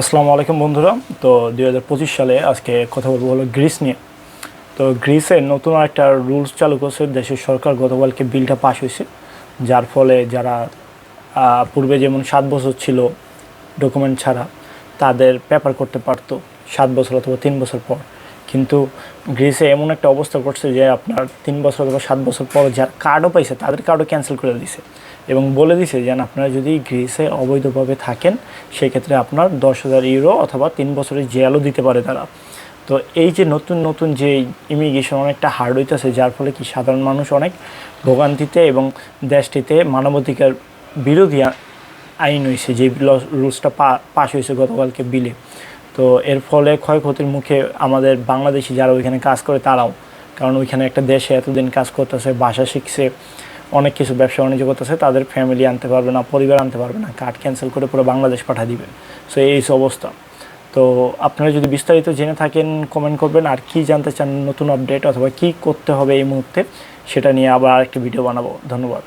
আসসালামু আলাইকুম বন্ধুরা। তো দুই হাজার পঁচিশ সালে আজকে কথা বলব হলো গ্রিস নিয়ে। তো গ্রিসে নতুন একটা রুলস চালু করছে, দেশের সরকার গতকালকে বিলটা পাশ হয়েছে। যার ফলে যারা পূর্বে যেমন সাত বছর ছিল ডকুমেন্ট ছাড়া, তাদের পেপার করতে পারতো সাত বছর অথবা তিন বছর পর। কিন্তু গ্রিসে এমন একটা অবস্থা করছে যে আপনার তিন বছর অথবা সাত বছর পর যার কার্ডও পাইছে, তাদের কার্ডও ক্যান্সেল করে দিছে। এবং বলে দিছে যে আপনারা যদি গ্রিসে অবৈধভাবে থাকেন, সেক্ষেত্রে আপনার দশ হাজার ইউরো অথবা তিন বছরের জেলও দিতে পারে তারা। তো এই যে নতুন নতুন যে ইমিগ্রেশন অনেকটা হার্ড হইতেছে, যার ফলে কি সাধারণ মানুষ অনেক ভোগান্তিতে এবং দেশটিতে মানবাধিকার বিরোধী আইন হয়েছে যে রুলসটা পাশ হয়েছে গতকালকে বিলে। তো এর ফলে ক্ষয়ক্ষতির মুখে আমাদের বাংলাদেশি যারা ওইখানে কাজ করে তারাও, কারণ ওইখানে একটা দেশে এতদিন কাজ করতেছে, ভাষা শিখছে, অনেক কিছু ব্যবসা বাণিজ্য করতেছে, তাদের ফ্যামিলি আনতে পারবে না, পরিবার আনতে পারবে না কার্ড ক্যান্সেল করে পুরো বাংলাদেশ পাঠিয়ে দিবে। সো এই অবস্থা। তো আপনারা যদি বিস্তারিত জেনে থাকেন কমেন্ট করবেন, আর কি জানতে চান, নতুন আপডেট অথবা কি করতে হবে এই মুহূর্তে, সেটা নিয়ে আবার আরেকটি ভিডিও বানাবো। ধন্যবাদ।